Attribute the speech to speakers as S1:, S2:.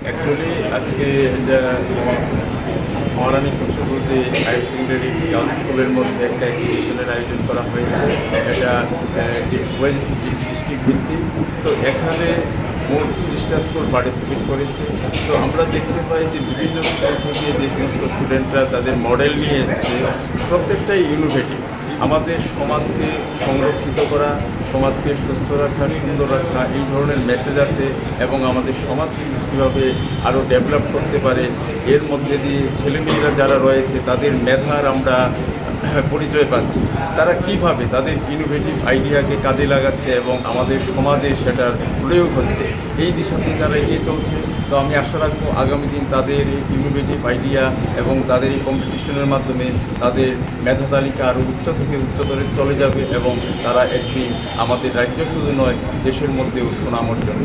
S1: Actually আজকে এটা মহা- Maharani Kushabati higher secondary girls স্কুলের মধ্যে একটা এক্সিবিশনের আয়োজন করা হয়েছে। এটা ডিস্ট্রিক্ট ভিত্তিক। তো এখানে মোট ত্রিশটা স্কুল পার্টিসিপেট করেছে। তো আমরা দেখতে পাই যে বিভিন্ন স্কুল থেকে যে সমস্ত স্টুডেন্টরা তাদের মডেল নিয়ে এসছে, প্রত্যেকটাই ইনোভেটিভ আমাদের সমাজকে সংরক্ষিত করা সমাজকে সুস্থ রাখা, সুন্দর রাখা, এই ধরনের মেসেজ আছে এবং আমাদের সমাজকে কীভাবে আরও ডেভেলপ করতে পারে, এর মধ্যে দিয়ে ছেলেমেয়েরা যারা রয়েছে, তাদের মেধার আমরা পরিচয় পাচ্ছি। তারা কীভাবে তাদের ইনোভেটিভ আইডিয়াকে কাজে লাগাচ্ছে এবং আমাদের সমাজে সেটার প্রয়োগ হচ্ছে, এই দিশাতে তারা এগিয়ে চলছে। তো আমি আশা রাখব আগামী দিন তাদের এই ইনোভেটিভ আইডিয়া এবং তাদের এই কম্পিটিশনের মাধ্যমে তাদের মেধা তালিকা আরও উচ্চ থেকে উচ্চতরে চলে যাবে এবং তারা একদিন আমাদের রাজ্য শুধু নয় দেশের মধ্যেও সুনাম অর্জন।